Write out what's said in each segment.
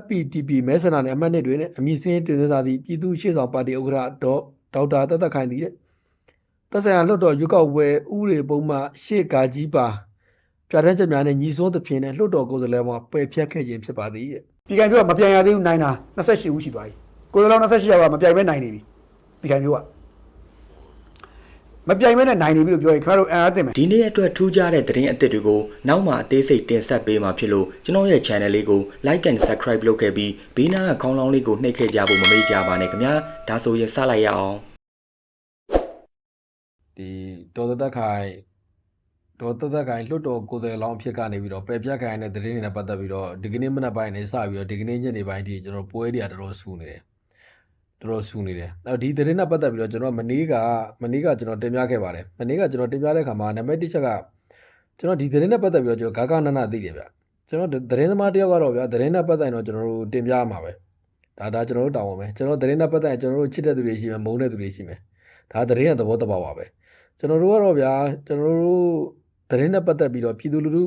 FPTP မဲဆန္ဒနယ်အမှတ်နှစ်တွင်အမည်စင်းတင်သွင်းသာသည့်ပြည်သူ့ရှေ့ဆောင်ပါတီဥက္ကဋ္ဌဒေါက်ဒေါက်တာတသက်ခိုင်သည်တဲ့သက်ဆိုင်ရာလွှတ်တော်ရွေးကောက်ပွဲဥပဒေပုံမှရှေ့ကာကြီးပါပြဋ္ဌာန်းချက်များနဲ့ညီစွန်းသဖြင့်နဲ့လွှတ်တော်ကိုယ်စားလှယ်မှာပယ်ဖျက်ခဲ့ခြင်းဖြစ်ပါသည်တဲ့ပြည်ခိုင်ပြောမပြန်ရသေးဘူးနိုင်တာ28ဦးရှိသွားပြီကိုယ်တော်28ယောက်ကမပြိုင်မဲနိုင်နေပြီပြည်ခိုင်ပြောက မပြိုင်မဲနဲ့နိုင်နေပြီလို့ပြောရင်ခင်ဗျားတို့အံ့အားသင့်မယ်ဒီနေ့အတွက်ထူးခြားတဲ့သတင်းအသစ်တွေကိုနောက်မှအသေးစိတ်တင်ဆက်ပေးမှာဖြစ်လို့ကျွန်တော်ရဲ့ channel လေးကို like and subscribe လုပ်ခဲ့ပြီးဘေးနားကခေါင်းလောင်းလေးကိုနှိပ်ခဲ့ကြဖို့မမေ့ကြပါနဲ့ခင်ဗျာဒါဆိုရင်စလိုက်ရအောင်ဒီဒေါ်သက်သက်ခိုင်ဒေါ်သက်သက်ခိုင်လွှတ်တော်ကိုယ်စားလှယ်လောင်းအဖြစ်ကနေပြီးတော့ပယ်ပြတ်ခိုင်တဲ့သတင်းတွေနဲ့ပတ်သက်ပြီးတော့ဒီကနေ့မနက်ပိုင်းနေစပြီးတော့ဒီကနေ့ညနေပိုင်းထိကျွန်တော်ပွဲတွေကတော်တော်ဆူနေတယ် တော်တော်ဆူနေတယ်အဲ့ဒီသတင်းနဲ့ပတ်သက်ပြီးတော့ကျွန်တော်မနေ့ကမနေ့ကကျွန်တော်တင်ပြခဲ့ပါတယ်မနေ့ကကျွန်တော်တင်ပြတဲ့ခါမှာနံပါတ်1ချက်ကကျွန်တော်ဒီသတင်းနဲ့ပတ်သက်ပြီးတော့ကျွန်တော်ဂါဂနနသိတယ်ဗျကျွန်တော်သတင်းသမားတယောက်ကတော့ဗျသတင်းနဲ့ပတ်သက်ရင်တော့ကျွန်တော်တို့တင်ပြရမှာပဲဒါဒါကျွန်တော်တို့တောင်းပါမယ်ကျွန်တော်သတင်းနဲ့ပတ်သက်ရင်ကျွန်တော်တို့ချစ်တဲ့သူတွေရှိမယ်မုန်းတဲ့သူတွေရှိမယ်ဒါသတင်းရဲ့သဘောတဘာပါပဲကျွန်တော်တို့ကတော့ဗျာကျွန်တော်တို့သတင်းနဲ့ပတ်သက်ပြီးတော့ပြည်သူလူထု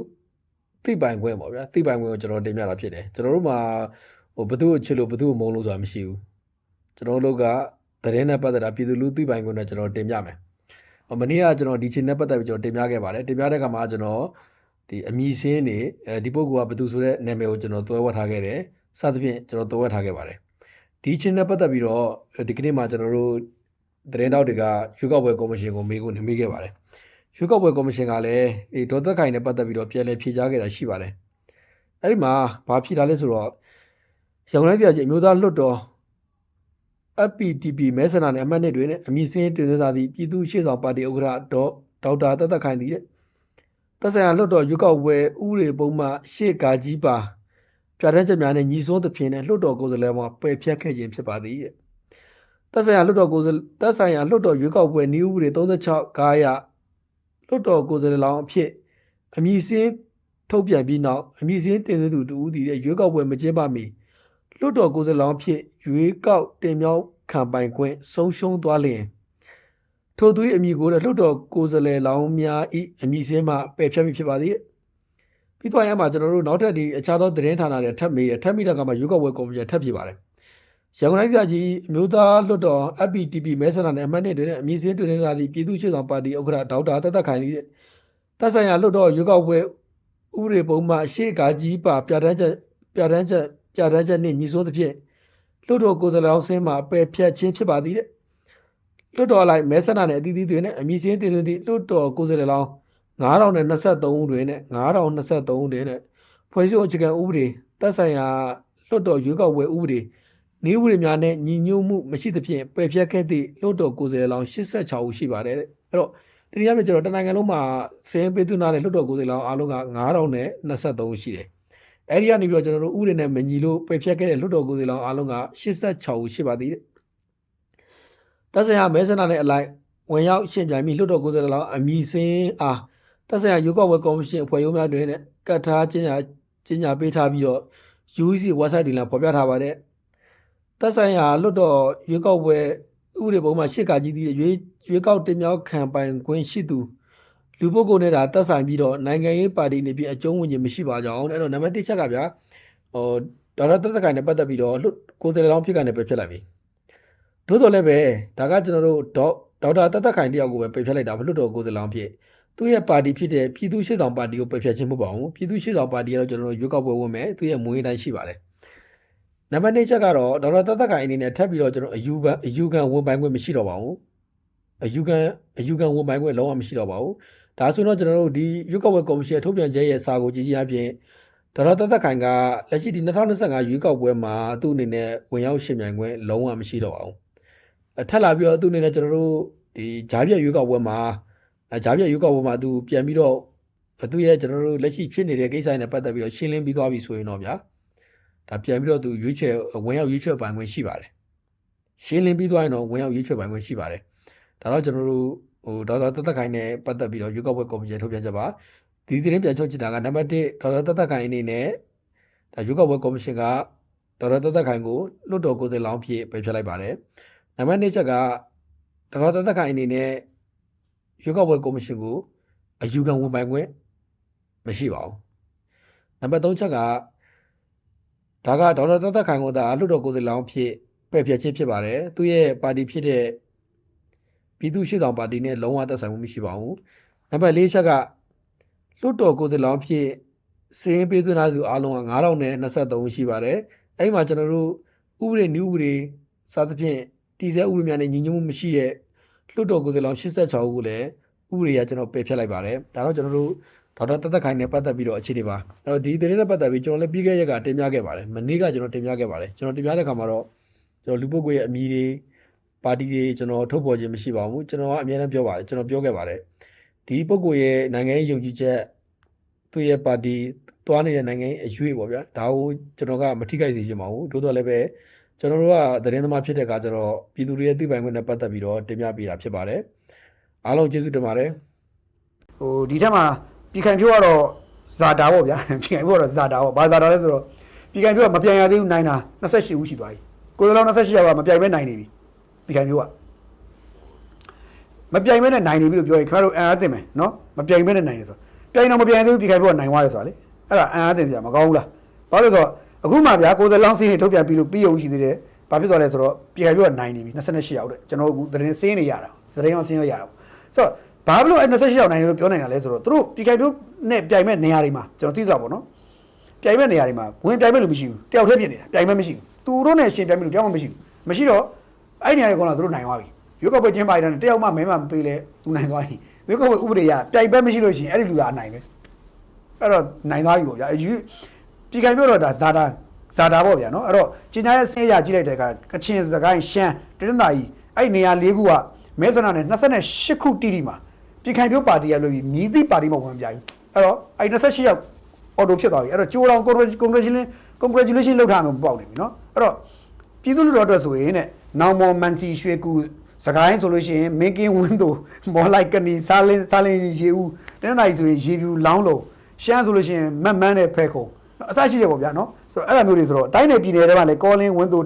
သိပိုင်ခွင့်ပေါ့ဗျာသိပိုင်ခွင့်ကိုကျွန်တော်တင်ပြတာဖြစ်တယ်ကျွန်တော်တို့မှာဟိုဘသူ့ကိုချစ်လို့ဘသူ့ကိုမုန်းလို့ဆိုတာမရှိဘူး ကျွန်တော်တို့ကသတင်းနဲ့ပတ်သက်တာပြည်သူလူထုသိပိုင်ခွင့်နဲ့ကျွန်တော်တင်ပြမယ်ဟိုမနေ့ကကျွန်တော်ဒီချိန်နဲ့ပတ်သက်ပြီးကျွန်တော်တင်ပြခဲ့ပါတယ်တင်ပြတဲ့အခါမှာကျွန်တော်ဒီအမည်စင်းနေအဲဒီပုဂ္ဂိုလ်ကဘသူဆိုတဲ့နာမည်ကိုကျွန်တော်သွဲဝတ်ထားခဲ့တယ်စသဖြင့်ကျွန်တော်သွဲဝတ်ထားခဲ့ပါတယ်ဒီချိန်နဲ့ပတ်သက်ပြီးတော့ဒီကနေ့မှာကျွန်တော်တို့သတင်းတောက်တွေကရွေးကောက်ပွဲကော်မရှင်ကိုမေးကိုနေမိခဲ့ပါတယ်။ရွေးကောက်ပွဲကော်မရှင်ကလည်းအေးဒေါ်သက်ခိုင်နဲ့ပတ်သက်ပြီးတော့ပြန်လည်ဖြေကြားခဲ့တာရှိပါတယ်။အဲဒီမှာဘာဖြေတာလဲဆိုတော့ရောင်လိုက်တရားကြီးအမျိုးသားလွှတ်တော် FPTP မဲဆန္ဒနယ်အမှတ်နှစ်တွင်အမည်စင်းတင်သွင်းသာသည့်ပြည်သူ့ရှေ့ဆောင်ပါတီဥက္ကဋ္ဌဒေါက်ဒေါက်တာတသက်ခိုင်သည်တဲ့သက်ဆိုင်ရာလွှတ်တော်ရွေးကောက်ပွဲဥပဒေပုံမှရှေ့ကာကြီးပါပြဋ္ဌာန်းချက်များနဲ့ညီစွန်းသဖြင့်နဲ့လွှတ်တော်ကိုယ်စားလှယ်မှာပယ်ဖျက်ခဲ့ခြင်းဖြစ်ပါသည်တဲ့သက်ဆိုင်ရာလွှတ်တော်ကိုယ်စားသက်ဆိုင်ရာလွှတ်တော်ရွေးကောက်ပွဲနည်းဥပဒေ36ကားရလွှတ်တော်ကိုယ်စားလှယ်လောင်းအဖြစ်အမည်စင်းထုတ်ပြန်ပြီးနောက်အမည်စင်းတင်သွင်းသူတူဦးတည်တဲ့ရွေးကောက်ပွဲမကျင်းပမီ လွှတ်တော်ကိုယ်စားလှယ်လောင်းအဖြစ်ရွေးကောက်တင်မြှောက်ခံပိုင်ခွင့်ဆုံးရှုံးသွားလျင်ထို့သူ၏အမည်ကိုလည်းလွှတ်တော်ကိုယ်စားလှယ်လောင်းများ၏အမည်စင်းမှပယ်ဖျက်မိဖြစ်ပါသည်ပြီးတော့ရမှာကျွန်တော်တို့နောက်ထပ်ဒီအခြားသောသတင်းဌာနတွေထပ်မေးရထပ်မိတဲ့ကမှာရွေးကောက်ပွဲကော်မရှင်ထပ်ဖြစ်ပါတယ်ရန်ကုန်တိုင်းပြည်ကြီးအမျိုးသားလွှတ်တော် FPTP မဲဆန္ဒနယ်အမှတ်နှစ်တွင်အမည်စင်းတွင်သာသည့်ပြည်သူ့ရှေ့ဆောင်ပါတီဥက္ကဋ္ဌဒေါက်တာတက်သက်ခိုင်သည်တပ်ဆိုင်ရာလွှတ်တော်ရွေးကောက်ပွဲဥပဒေပုံမှရှေ့ကာကြီးပါပြဋ္ဌာန်းချက်ပြဋ္ဌာန်းချက် ပြဋ္ဌာန်းချက်နှင့်ညီစိုးသဖြင့်လွှတ်တော်ကိုယ်စားလှယ်အောင်ဆင်းမှာပယ်ဖျက်ခြင်းဖြစ်ပါသည်တဲ့လွှတ်တော်လိုက်မဲဆန္ဒနယ်အသီးသီးတွင်အမည်စင်းတင်သွင်းသည့်လွှတ်တော်ကိုယ်စားလှယ်လောင်း9023ဦးတွင်နဲ့9023ဦးတွင်နဲ့ဖွဲ့စည်းပုံအခြေခံဥပဒေတပ်ဆိုင်ရာလွှတ်တော်ရွေးကောက်ပွဲဥပဒေနေဥပဒေများနဲ့ညီညွတ်မှုမရှိသဖြင့်ပယ်ဖျက်ခဲ့သည့်လွှတ်တော်ကိုယ်စားလှယ်လောင်း86ဦးရှိပါတယ်တဲ့အဲ့တော့တနည်းအားဖြင့်ကျွန်တော်တနိုင်ငံလုံးမှာစင်းပေးသွင်းထားတဲ့လွှတ်တော်ကိုယ်စားလှယ်လောင်းအားလုံးက9023ဦးရှိတယ် အဲ့ဒီကနေပြီးတော့ကျွန်တော်တို့ဥပဒေနဲ့မညီလို့ပယ်ဖျက်ခဲ့တဲ့လွှတ်တော်ကိုယ်စားလှယ်လောင်းအားလုံးက86ဦးရှိပါသေးတယ်တပ်ဆိုင်ရာမဲဆန္ဒနဲ့အလိုက်ဝင်ရောက်ရှင်းပြမိလွှတ်တော်ကိုယ်စားလှယ်လောင်းအမည်စင်းအားတပ်ဆိုင်ရာရွေးကောက်ပွဲကော်မရှင်အဖွဲ့ရုံးများတွင်နဲ့ကတ်ထားခြင်းညာခြင်းညာပေးထားပြီးတော့ UEC website တွေလည်းဖော်ပြထားပါတယ်သက်ဆိုင်ရာလွတ်တော်ရွေးကောက်ပွဲဥပဒေပုံမှာရှစ်ကကြီးသည့်ရွေးရွေးကောက်တင်မြှောက်ခံပိုင်ခွင့်ရှိသူ လူပုဂ္ဂိုလ်နဲ့ဒါသက်ဆိုင်ပြီးတော့နိုင်ငံရေးပါတီနေပြီးအကျုံးဝင်ခြင်းမရှိပါကြောင်းအဲ့တော့နံပါတ်1ချက်ကဗျာဟိုဒေါက်တာသက်သက်ခိုင်နဲ့ပတ်သက်ပြီးတော့လွတ်ကိုယ်စားလှယ်လောင်းဖြစ်ကနေပဲဖြစ်လိုက်ပြီသို့တော်လည်းပဲဒါကကျွန်တော်တို့ဒေါဒေါက်တာသက်သက်ခိုင်တယောက်ကိုပဲပယ်ဖျက်လိုက်တာမလွတ်တော်ကိုယ်စားလှယ်လောင်းဖြစ်သူ့ရဲ့ပါတီဖြစ်တဲ့ပြည်သူ့ရှေ့ဆောင်ပါတီကိုပယ်ဖျက်ခြင်းမဟုတ်ပါဘူးပြည်သူ့ရှေ့ဆောင်ပါတီကတော့ကျွန်တော်တို့ရွေးကောက်ပွဲဝင်မယ်သူ့ရဲ့မွေးတိုင်းရှိပါတယ်နံပါတ်2ချက်ကတော့ဒေါက်တာတသက်ခိုင်အနေနဲ့ထပ်ပြီးတော့ကျွန်တော်အယူခံအယူခံဝန်ပိုင်ခွင့်မရှိတော့ပါဘူးအယူခံအယူခံဝန်ပိုင်ခွင့်လုံးဝမရှိတော့ပါဘူး ဒါဆိုတော့ကျွန်တော်တို့ဒီရွက်ကောက်ပွဲကော်မရှင်ထုတ်ပြန်ချက်ရဲ့စာကိုကြည့်ကြည့်အပြင်ဒေါက်တာတသက်ခိုင်ကလက်ရှိဒီ2025ရွေးကောက်ပွဲမှာသူ့အနေနဲ့ဝင်ရောက်ရှင်ပြိုင်ခွင့်လုံးဝမရှိတော့ပါဘူးအထက်လာပြီးတော့သူ့အနေနဲ့ကျွန်တော်တို့ဒီဂျားပြက်ရွေးကောက်ပွဲမှာအဂျားပြက်ရွေးကောက်ပွဲမှာသူပြန်ပြီးတော့သူ့ရဲ့ကျွန်တော်တို့လက်ရှိဖြစ်နေတဲ့ကိစ္စတွေနဲ့ပတ်သက်ပြီးတော့ရှင်းလင်းပြီးသွားပြီဆိုရင်တော့ဗျာဒါပြန်ပြီးတော့သူရွေးချယ်ဝင်ရောက်ရွေးချယ်ပိုင်ခွင့်ရှိပါတယ်ရှင်းလင်းပြီးသွားရင်တော့ဝင်ရောက်ရွေးချယ်ပိုင်ခွင့်ရှိပါတယ်ဒါတော့ကျွန်တော်တို့ ဟိုဒေါက်တာတသက်ခိုင်နဲ့ပတ်သက်ပြီးတော့ရွေးကောက်ပွဲကော်မရှင်ထုတ်ပြန်ချက်ပါဒီသတင်းပြန်ချုပ်ချစ်တာကနံပါတ်1ဒေါက်တာတသက်ခိုင်အနေနဲ့ဒါရွေးကောက်ပွဲကော်မရှင်ကဒေါက်တာတသက်ခိုင်ကိုလွတ်တော်ကိုယ်စားလောင်းဖြစ်ပယ်ဖျက်လိုက်ပါတယ်နံပါတ်2ချက်ကဒေါက်တာတသက်ခိုင်အနေနဲ့ရွေးကောက်ပွဲကော်မရှင်ကိုအယူခံဝန်ပိုင်ခွင့်မရှိပါဘူးနံပါတ်3ချက်ကဒါကဒေါက်တာသက်သက်ခိုင်ကိုသာလွှတ်တော်ကိုယ်စားလှယ်လောင်းဖြစ်ပယ်ဖျက်ခြင်းဖြစ်ပါတယ်သူရဲ့ပါတီဖြစ်တဲ့ ပြည်သူ့ရှေ့ဆောင်ပါတီနဲ့လုံးဝသက်ဆိုင်မှုမရှိပါဘူးနံပါတ်၄ချက်ကလွှတ်တော်ကိုယ်စားလှယ်လောင်းဖြစ်စည်ရင်ပေးသွင်းထားသူအားလုံးက9023ဦးရှိပါတယ်အဲ့ဒီမှာကျွန်တော်တို့ဥပဒေနည်းဥပဒေစသဖြင့်တည်ဆဲဥပဒေများနဲ့ညီညွတ်မှုမရှိတဲ့လွှတ်တော်ကိုယ်စားလှယ်လောင်း86ဦးကိုလည်းဥပဒေကကျွန်တော်ပယ်ဖျက်လိုက်ပါတယ်ဒါတော့ကျွန်တော်တို့ဒေါက်တာတက်တက်ခိုင်နဲ့ပတ်သက်ပြီးတော့အခြေအနေပါအဲ့တော့ဒီသတင်းနဲ့ပတ်သက်ပြီးကျွန်တော်လည်းပြီးခဲ့ရက်ကတင်ပြခဲ့ပါတယ်မနေ့ကကျွန်တော်တင်ပြခဲ့ပါတယ်ကျွန်တော်တင်ပြတဲ့ခါမှာတော့ကျွန်တော်လူပုဂ္ဂိုလ်ရဲ့အမည်တွေ ပါတီတွေကျွန်တော်ထုတ်ဖော်ခြင်းမရှိပါဘူးကျွန်တော်ကအများအားပြောပါတယ်ကျွန်တော်ပြောခဲ့ပါတယ်ဒီပုဂ္ဂိုလ်ရဲ့နိုင်ငံရေးယုံကြည်ချက်သူ့ရဲ့ပါတီတွားနေတဲ့နိုင်ငံရေးအရွေးပေါ့ဗျာဒါကိုကျွန်တော်ကမထိခိုက်စေချင်ပါဘူးတိုးတော့လည်းပဲကျွန်တော်တို့ကသတင်းသမားဖြစ်တဲ့အခါကျတော့ပြည်သူတွေရဲ့သိပိုင်ခွင့်နဲ့ပတ်သက်ပြီးတော့တင်ပြပေးတာဖြစ်ပါတယ်အားလုံးကျေးဇူးတင်ပါတယ်ဟိုဒီထက်မှာပြည်ခိုင်ဖြိုးကတော့ဇာတာပေါ့ဗျာပြည်ခိုင်ဖြိုးကတော့ဇာတာပေါ့ဘာဇာတာလဲဆိုတော့ပြည်ခိုင်ဖြိုးကမပြန်ရသေးဘူးနိုင်တာ28ဦးရှိသွားပြီကိုယ်စလုံး28ယောက်ကမပြိုင်မဲနိုင်နေပြီ ပြည်ခိုင်ဖြိုးကမပြိုင်မဲနဲ့နိုင်နေပြီလို့ပြောရင်ခင်ဗျားတို့အံ့အားသင့်မယ်နော်မပြိုင်မဲနဲ့နိုင်တယ်ဆိုပြိုင်တော့မပြိုင်သေးဘူးပြည်ခိုင်ဖြိုးကနိုင်သွားတယ်ဆိုတာလေအဲ့ဒါအံ့အားသင့်စရာမကောင်းဘူးလားဘာလို့လဲဆိုတော့အခုမှဗျာကိုယ်စလုံးစင်းနေထုတ်ပြန်ပြီးလို့ပြီးရုံရှိသေးတယ်ဘာဖြစ်သွားလဲဆိုတော့ပြည်ခိုင်ဖြိုးကနိုင်နေပြီ28ယောက်တဲ့ကျွန်တော်တို့အခုသတင်းစင်းနေရတာသတင်းရောစင်းရောရတာဆိုတော့ဘာဖြစ်လို့အဲ28ရောက်နိုင်တယ်လို့ပြောနိုင်တာလဲဆိုတော့သူတို့ပြည်ခိုင်ပြုနဲ့ပြိုင်မဲ့နေရာတွေမှာကျွန်တော်သိသလားပေါ့နော်ပြိုင်မဲ့နေရာတွေမှာဝင်ပြိုင်မဲ့လို့မရှိဘူးတယောက်တည်းဖြစ်နေတာပြိုင်မဲ့မရှိဘူးသူတို့နဲ့ရှင်ပြိုင်မဲ့လို့တယောက်မှမရှိဘူးမရှိတော့ အဲ့နေရာတွေကောင်လာသူတို့နိုင်သွားပြီရွေးကောက်ပွဲကျင်းပရတဲ့တယောက်မှမဲမှမပေးလဲသူနိုင်သွားပြီရွေးကောက်ပွဲဥပဒေရပြိုင်ပွဲမရှိလို့ရှိရင်အဲ့ဒီလူကအနိုင်ပဲအဲ့တော့နိုင်သွားပြီပေါ့ဗျာအယူပြည်ခိုင်ပြုတော့ဒါဇာတာဇာတာပေါ့ဗျာနော်အဲ့တော့ကျင်ညာရဲ့ဆင်းရကြည့်လိုက်တဲ့အခါကချင်စကိုင်းရှမ်းတရင်းသာကြီးအဲ့နေရာ၄ခုကမဲဆန္ဒနဲ့28ခုတိတိမှာပြည်ခိုင်ဖြိုးပါတီရလို့ပြီးမြည်သည့်ပါတီမှဝင်ပြိုင်အဲ့တော့အဲ့28ယောက်အော်တိုဖြစ်သွားပြီအဲ့တော့ကြိုးတော် congratulation congratulation လုပ်ထားမှပေါ့နေပြီနော်အဲ့တော့ပြည်သူလူတော်အတွက်ဆိုရင်တဲ့ နောင်မော်မန်စီရွှေကူစကိုင်းဆိုလို့ရှိရင်မင်းကင်းဝင်းတို့မော်လိုက်ကနီစားလင်းစားလင်းရေဦးတင်းတိုင်းဆိုရင်ရေပြူလောင်းလုံးရှမ်းဆိုလို့ရှိရင်မက်မန်းနဲ့ဖဲခုံအစရှိတယ်ပေါ့ဗျာနော်ဆိုတော့အဲ့လိုမျိုးတွေဆိုတော့တိုင်းနယ်ပြည်နယ်တွေမှာလည်းကောလင်းဝင်းတို့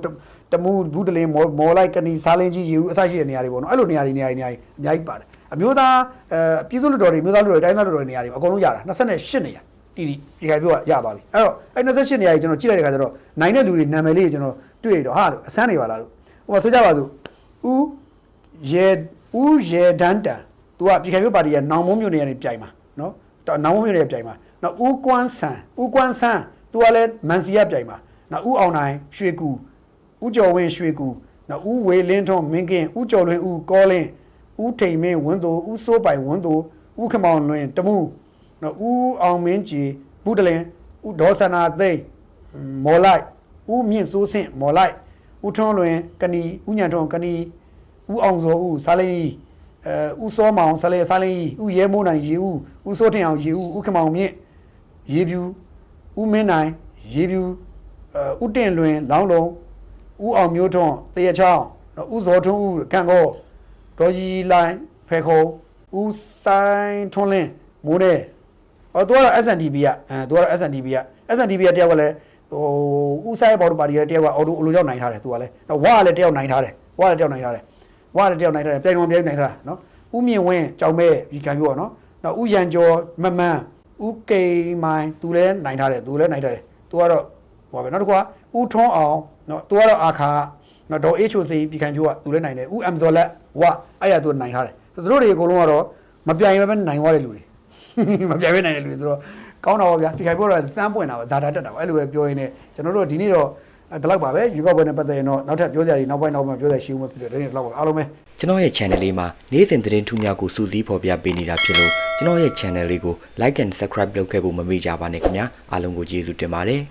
တမူဘူးတလင်းမော်မော်လိုက်ကနီစားလင်းကြီးရေဦးအစရှိတဲ့နေရာတွေပေါ့နော်အဲ့လိုနေရာတွေနေရာတွေနေရာတွေအများကြီးပါတယ်အမျိုးသားအဲပြည်သူ့လူတော်တွေမျိုးသားလူတော်တွေတိုင်းသားလူတော်တွေနေရာတွေအကုန်လုံးရတာ28နေရာတီတီဒီခိုင်ပြောကရသွားပြီအဲ့တော့အဲ့28နေရာကြီးကျွန်တော်ကြည့်လိုက်တဲ့ခါကျတော့နိုင်တဲ့လူတွေနာမည်လေးကျွန်တော်တွေ့တော့ဟာလို့အစမ်းနေပါလားလို့ ဟိုမှာဆိုကြပါစို့ဦးရေဦးရေဒန်တန်သူကပြည်ခိုင်ပြောပါတီကနောင်မုံမြို့နေရာနေပြိုင်မှာနော်နောင်မုံမြို့နေရာပြိုင်မှာနော်ဦးကွမ်းဆန်ဦးကွမ်းဆန်သူကလည်းမန်စီရပြိုင်မှာနော်ဦးအောင်နိုင်ရွှေကူဦးကျော်ဝင်းရွှေကူနော်ဦးဝေလင်းထွန်းမင်းကင်းဦးကျော်လွင်ဦးကောလင်းဦးထိန်မင်းဝင်းသူဦးစိုးပိုင်ဝင်းသူဦးခမောင်လွင်တမှုနော်ဦးအောင်မင်းကြည်ဘုဒလင်ဦးဒေါ်စနာသိန်းမော်လိုက်ဦးမြင့်စိုးဆင့်မော်လိုက် ဦးထွန်းလွင်ကနီဦးညံထွန်းကနီဦးအောင်စောဦးစားလင်းကြီးအဲဦးစောမောင်စားလင်းစားလင်းကြီးဦးရဲမိုးနိုင်ရေဦးဦးစိုးထင်အောင်ရေဦးဦးခမောင်မြင့်ရေပြူဦးမင်းနိုင်ရေပြူအဲဦးတင်လွင်လောင်းလုံးဦးအောင်မျိုးထွန်းတရချောင်းနော်ဦးဇော်ထွန်းဦးကံကောဒေါ်ကြီးလိုင်းဖေခုံဦးဆိုင်ထွန်းလင်းမိုးနေဟောသူကတော့ SNDB ကအဲသူကတော့ SNDB က SNDB ကတယောက်ကလည်း ဟိုဦးဆိုင်ဘော်ဒူပါတီကတယောက်ကအော်တိုအလိုရောက်နိုင်ထားတယ်သူကလည်းတော့ဝါကလည်းတယောက်နိုင်ထားတယ်ဝါကလည်းတယောက်နိုင်ထားတယ်ဝါကလည်းတယောက်နိုင်ထားတယ်ပြိုင်တော်ပြိုင်နိုင်ထားတာနော်ဦးမြင့်ဝင်းကြောင်မဲဒီကံပြောနော်နောက်ဦးရန်ကျော်မမန်းဦးကိန်မိုင်သူလည်းနိုင်ထားတယ်သူလည်းနိုင်ထားတယ်သူကတော့ဟိုပါပဲနောက်တစ်ခုကဦးထွန်းအောင်နော်သူကတော့အာခါနော်ဒေါ် HOC ပြည်ခံပြောကသူလည်းနိုင်တယ်ဦးအမ်ဇော်လက်ဝအဲ့ရသူနိုင်ထားတယ်သူတို့တွေအကုန်လုံးကတော့မပြိုင်ပဲနိုင်သွားတဲ့လူတွေမပြိုင်ပဲနိုင်တဲ့လူတွေဆိုတော့ ကောင်းတာပါဗျာပြည်ခံပြောတော့စမ်းပွင့်တာပါဇာတာတက်တာပါအဲ့လိုပဲပြောရင်းနဲ့ကျွန်တော်တို့ဒီနေ့တော့ဒီလောက်ပါပဲယူကောက်ပွဲနဲ့ပတ်သက်ရင်တော့နောက်ထပ်ပြောစရာတွေနောက်ပိုင်းနောက်ပိုင်းပြောစရာရှိဦးမယ်ဖြစ်တယ်ဒီနေ့ဒီလောက်ပါအားလုံးပဲကျွန်တော်ရဲ့ channel လေးမှာနေ့စဉ်သတင်းထူးများကိုစူးစီးဖော်ပြပေးနေတာဖြစ်လို့ကျွန်တော်ရဲ့ channel လေးကို like and subscribe လုပ်ခဲ့ဖို့မမေ့ကြပါနဲ့ခင်ဗျာအားလုံးကိုကျေးဇူးတင်ပါတယ်